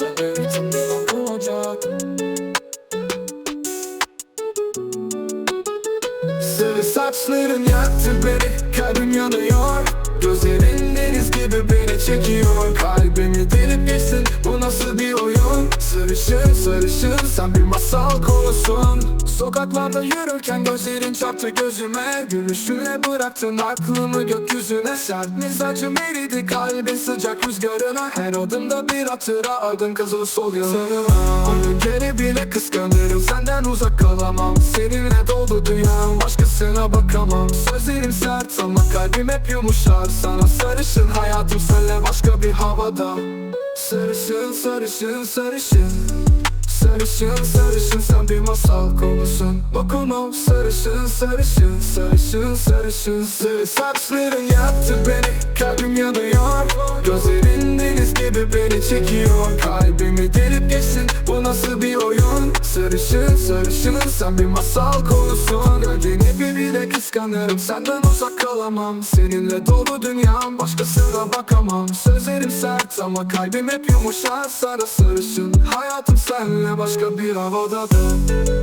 Yoksa bütün liman olacak. Saçların yaktı beni Kalbim yanıyor. Gözlerin deniz gibi beni çekiyor. Kalbimi delip Sarışın sarışın. Sen bir masal konusun. Sokaklarda yürürken gözlerin çarptı gözüme. Gülüşünle bıraktın aklımı gökyüzüne. Sert mizacım eridi kalbin sıcak rüzgarına. Her adımda bir hatıra ardın kızıl sol yanıma Onun geri bile kıskanırım senden uzak kalamam. Seninle doldu dünyam başkasına bakamam. Sözlerim sert ama kalbim hep yumuşar. Sana sarışın hayatım senle başka bir havada Sarışın sarışın sarışın. Sarışın sarışın sen bir masal konusun. Dokunmam sarışın sarışın sarışın sarışın. Sarı saçların yaktı beni kalbim yanıyor. Gözlerin deniz gibi beni çekiyor. Kalbimi delip geçsin bu nasıl bir oyun? Sarışın sen bir masal konusun bir bile kıskanırım. Senden uzak kalamam. Seninle dolu dünyam. Başkasına bakamam. Sözlerim sert ama kalbim hep yumuşar. Sana sarışın. Hayatım senle başka bir havadadır